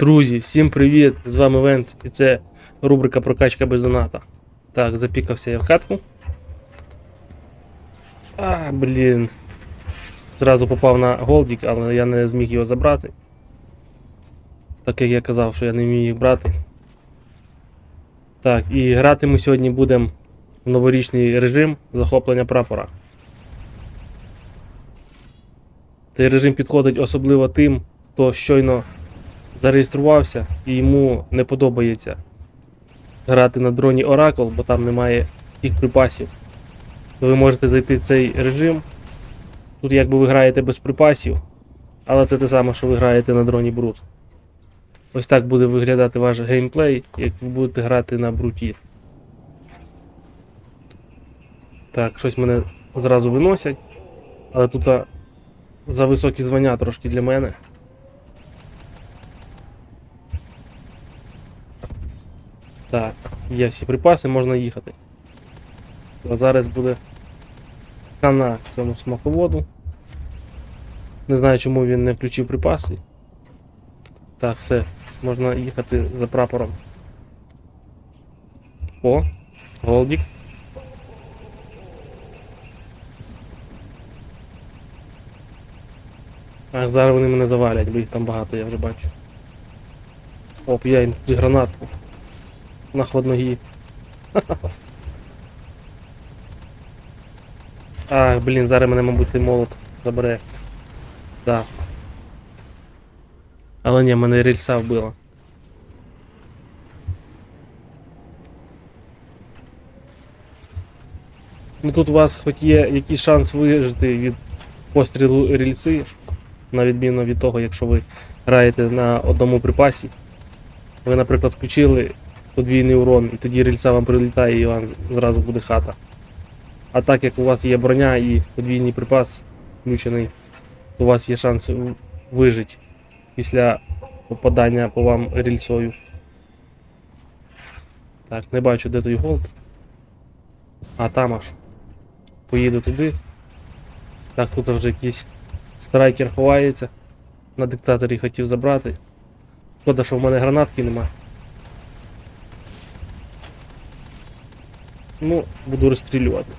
Друзі, всім привіт! З вами Венц і це рубрика Прокачка без доната. Так, запікався я в катку. А, блін. Зразу попав на голдік, але я не зміг його забрати. Так як я казав, що я не вмію їх брати. Так, і грати ми сьогодні будемо в новорічний режим захоплення прапора. Цей режим підходить особливо тим, хто щойно зареєструвався і йому не подобається грати на дроні Oracle, бо там немає тих припасів. То ви можете зайти в цей режим. Тут якби ви граєте без припасів, але це те саме, що ви граєте на дроні Brute. Ось так буде виглядати ваш геймплей, як ви будете грати на бруті. Так, щось мене одразу виносять. Але тут за високі звання трошки для мене. Так, є всі припаси, можна їхати. А зараз буде хана цьому смаководу. Не знаю, чому він не включив припаси. Так, все, можна їхати за прапором. О, голдік. Ах, зараз вони мене завалять, бо їх там багато, я вже бачу. Оп, я їм гранатку. На хладногі. Ах, блін, зараз мене, мабуть, молот забере. Да. Але ні, мене рельса вбила. Ну тут у вас хоч є якийсь шанс вижити від пострілу рельси, на відміну від того, якщо ви граєте на одному припасі. Ви, наприклад, включили подвійний урон, і тоді рельса вам прилітає і вам зразу буде хата. А так як у вас є броня і подвійний припас включений, то у вас є шанс вижити після попадання по вам рельсою. Так, не бачу, де той голд. А там аж. Поїду туди. Так, тут вже якийсь страйкер ховається. На диктаторі хотів забрати. Шкода, що в мене гранатки нема. Ну, буду розстрілювати.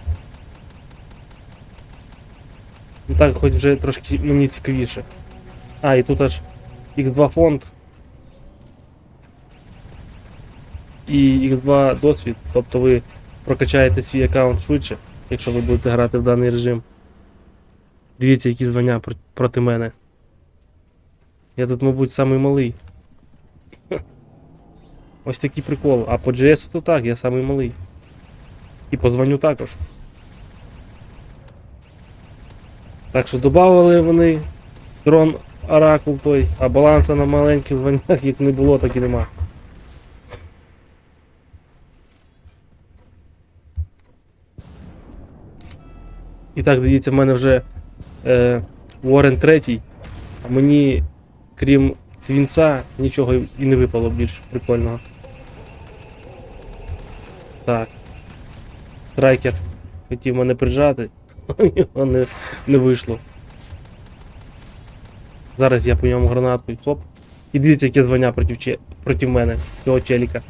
Ну так, хоч вже трошки мені цікавіше. А, і тут аж X2 фонд. І X2 досвід. Тобто ви прокачаєте свій аккаунт швидше, якщо ви будете грати в даний режим. Дивіться, які звання проти мене. Я тут, мабуть, самий малий. Ось такий прикол. А по GS то так, я самий малий. І по званню також. Так що додавали вони дрон Оракул той, а баланса на маленьких званнях як не було, так і нема. І так, дивіться, в мене вже е, Warren 3, а мені, крім твінца, нічого і не випало більш прикольного. Так. Трайкер хотів мене прижати, нього не, не вийшло. Зараз я по ньому гранатку і хоп. І дивіться, яке звання проти, проти мене, цього челіка.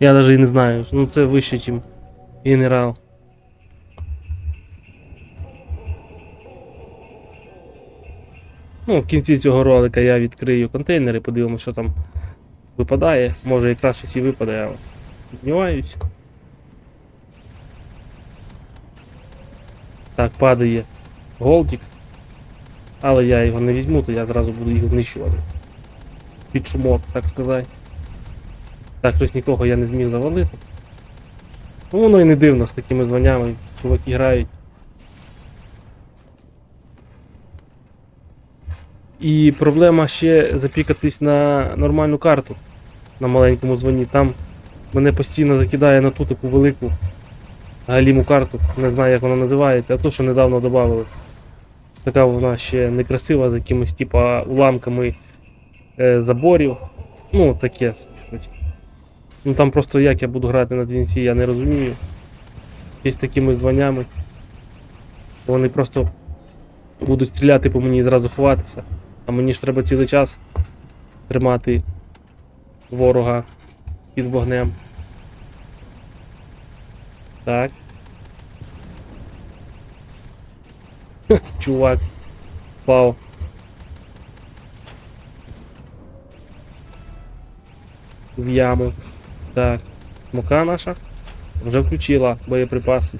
Я навіть і не знаю, ну це вище, ніж генерал. Ну, в кінці цього ролика я відкрию контейнери, подивимося, що там випадає. Може якраз щось і випадає, але сумніваюсь. Так, падає голдік. Але я його не візьму, то я зразу буду їх знищувати. Під шумок, так сказати. Так, щось нікого я не зміг завалити. Ну воно і не дивно з такими званнями, чуваки грають. І проблема ще запікатись на нормальну карту на маленькому дзвоні. Там мене постійно закидає на ту таку велику галіму карту. Не знаю, як вона називається, а то, що недавно додали. Така вона ще некрасива, з якимись типа уламками е, заборів. Ну, таке. Ну там просто як я буду грати на двінці, я не розумію. З такими званнями. Вони просто будуть стріляти по мені і зразу ховатися. А мені ж треба цілий час тримати ворога під вогнем. Так. Чувак. Впав. В яму. Так. Мука наша вже включила боєприпаси.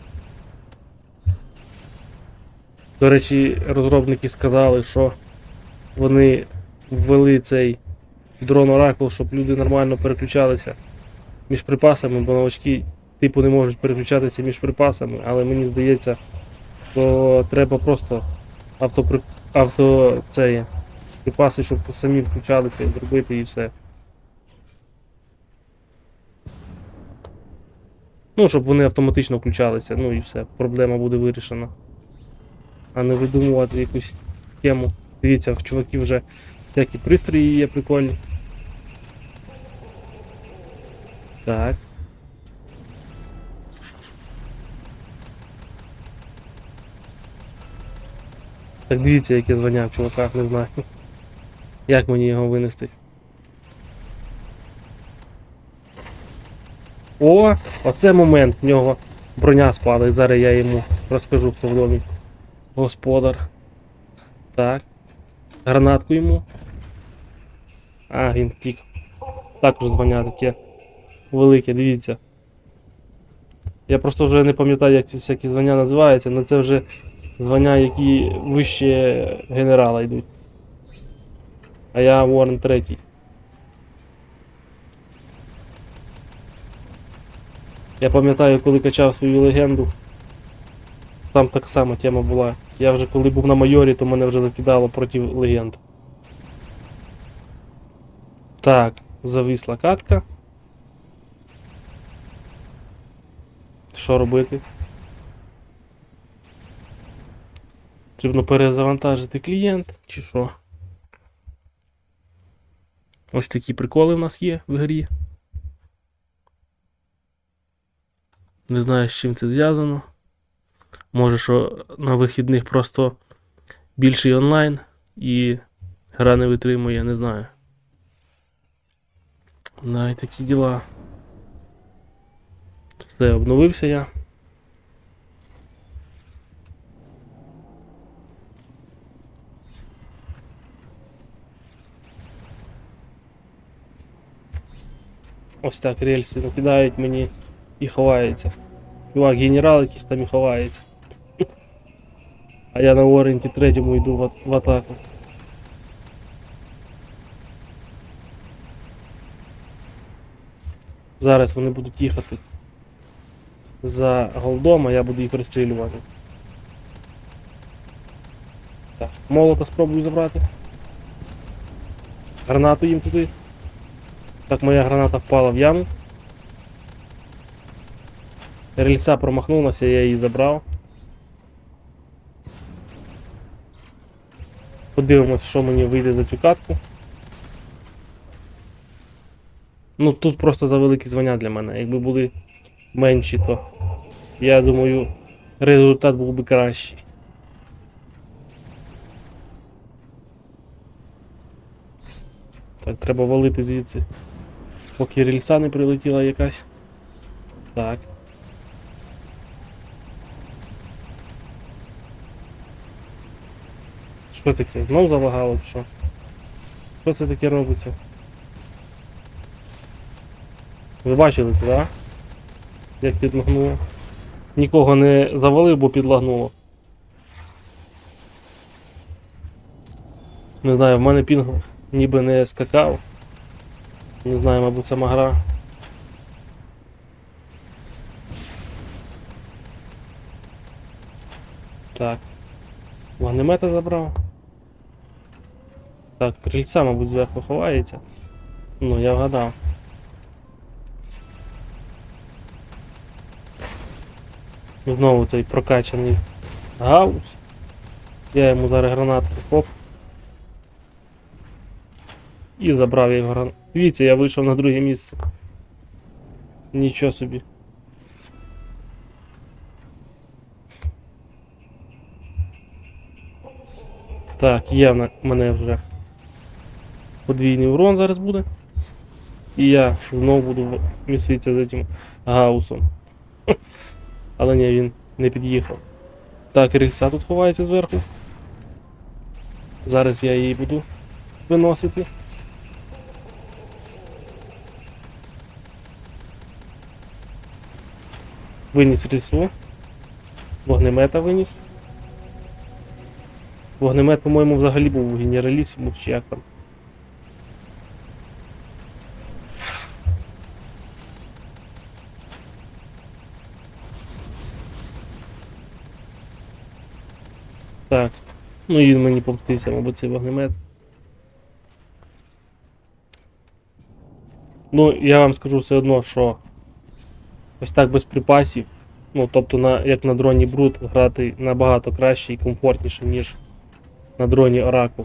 До речі, розробники сказали, що вони ввели цей дрон Oracle, щоб люди нормально переключалися між припасами, бо новачки типу не можуть переключатися між припасами, але мені здається, що треба просто автопри... авто це, припаси, щоб самі включалися і зробити і все. Ну, щоб вони автоматично включалися, ну і все, проблема буде вирішена. А не видумувати якусь тему. Дивіться, в чуваків вже всякі пристрої є прикольні. Так. Так дивіться, яке звання в чуваках, не знаю. Як мені його винести? О, оце момент, в нього броня спала, і зараз я йому розкажу, хто в домі. Господар. Так. Гранатку йому. А, він втік. Також звання таке велике, дивіться. Я просто вже не пам'ятаю, як ці всякі звання називаються, але це вже звання, які вище генерала йдуть. А я Уоррен третій. Я пам'ятаю, коли качав свою легенду. Там так само тема була. Я вже коли був на майорі, то мене вже закидало проти легенд. Так, зависла катка. Що робити? Потрібно перезавантажити клієнт, чи що? Ось такі приколи в нас є в грі. Не знаю, з чим це зв'язано. Може, що на вихідних просто більший онлайн і гра не витримує, не знаю. Навіть такі діла. Все, обновився я. Ось так рельси накидають мені і ховаються. Чувак, генерал якийсь там і ховається. А я на Оренті третьому йду в, в атаку. Зараз вони будуть їхати за голдом, а я буду їх розстрілювати. Так, молота спробую забрати. Гранату їм туди. Так, моя граната впала в яму. Рельса промахнулася, я її забрав. Подивимось, що мені вийде за цю катку. Ну тут просто за великі звання для мене. Якби були менші, то я думаю, результат був би кращий. Так, треба валити звідси. Поки рельса не прилетіла якась. Так. Що таке? Знов залагало чи що? Що це таке робиться? Ви бачили це, так? Як підлагнуло? Нікого не завалив, бо підлагнуло. Не знаю, в мене пінг ніби не скакав. Не знаю, мабуть, сама гра. Так. Вогнемета забрав. Так, крильця, мабуть, зверху ховається. Ну, я вгадав. Знову цей прокачаний гаус. Я йому зараз гранатку хоп. І забрав його. Дивіться, я вийшов на друге місце. Нічого собі. Так, є в мене вже подвійний урон зараз буде. І я знову буду міситися за цим гаусом. Але ні, він не під'їхав. Так, рельса тут ховається зверху. Зараз я її буду виносити. Виніс рельсу. Вогнемета виніс. Вогнемет, по-моєму, взагалі був у генералісіму, чи як там. Так. Ну і мені помстився, мабуть, цей вогнемет. Ну, я вам скажу все одно, що ось так без припасів. Ну, тобто, на, як на дроні Брут грати набагато краще і комфортніше, ніж на дроні Oracle.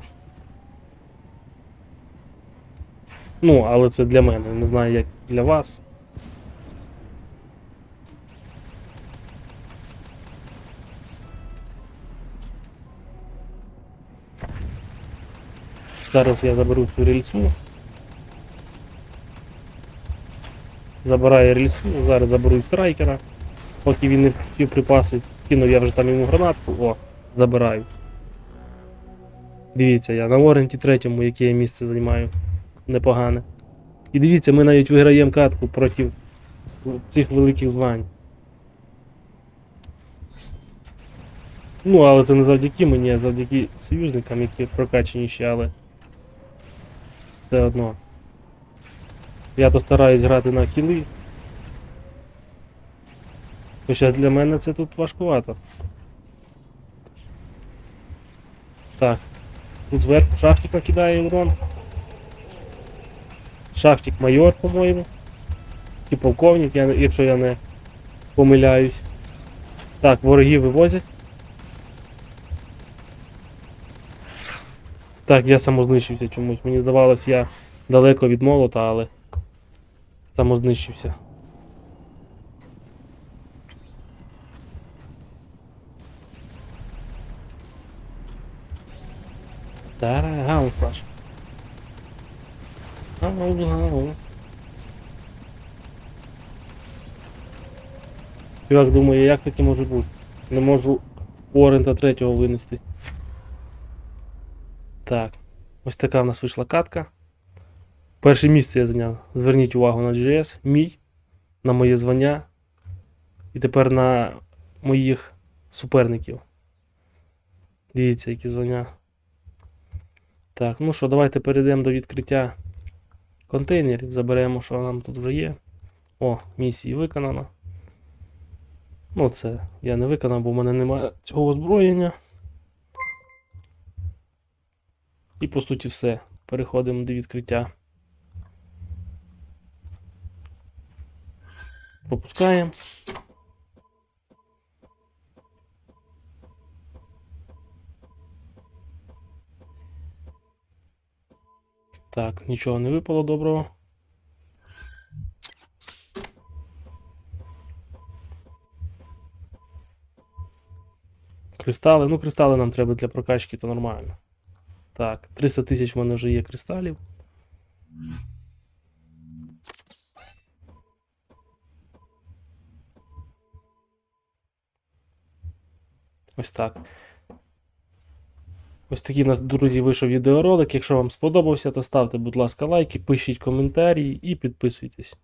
Ну, але це для мене, не знаю, як для вас. Зараз я заберу цю рельсу. Забираю рельсу, зараз заберу страйкера. Поки він не включив припаси, кинув я вже там йому гранатку, о, забираю. Дивіться, я на Оренті третьому, яке я місце займаю. Непогане. І дивіться, ми навіть виграємо катку проти цих великих звань. Ну, але це не завдяки мені, а завдяки союзникам, які прокачені ще, але все одно. Я то стараюсь грати на кіли. Хоча для мене це тут важкувато. Так. Тут зверху шахтик накидає урон. Шахтик майор, по-моєму. І полковник, я, якщо я не помиляюсь. Так, вороги вивозять. Так, я самознищився чомусь. Мені здавалось, я далеко від молота, але самознищився. Тара, гау, флаш. Гау, гау. Чувак думає, як таке може бути? Не можу Орента третього винести. Так, ось така в нас вийшла катка. Перше місце я зайняв. Зверніть увагу на GS, мій, на моє звання. І тепер на моїх суперників. Дивіться, які звання. Так, ну що, давайте перейдемо до відкриття контейнерів. Заберемо, що нам тут вже є. О, місії виконано. Ну, це я не виконав, бо в мене немає цього озброєння. І по суті все. Переходимо до відкриття. Пропускаємо. Так, нічого не випало доброго. Кристали. Ну, кристали нам треба для прокачки, то нормально. Так, 300 тисяч в мене вже є кристалів. Ось так. Ось такий у нас, друзі, вийшов відеоролик. Якщо вам сподобався, то ставте, будь ласка, лайки, пишіть коментарі і підписуйтесь.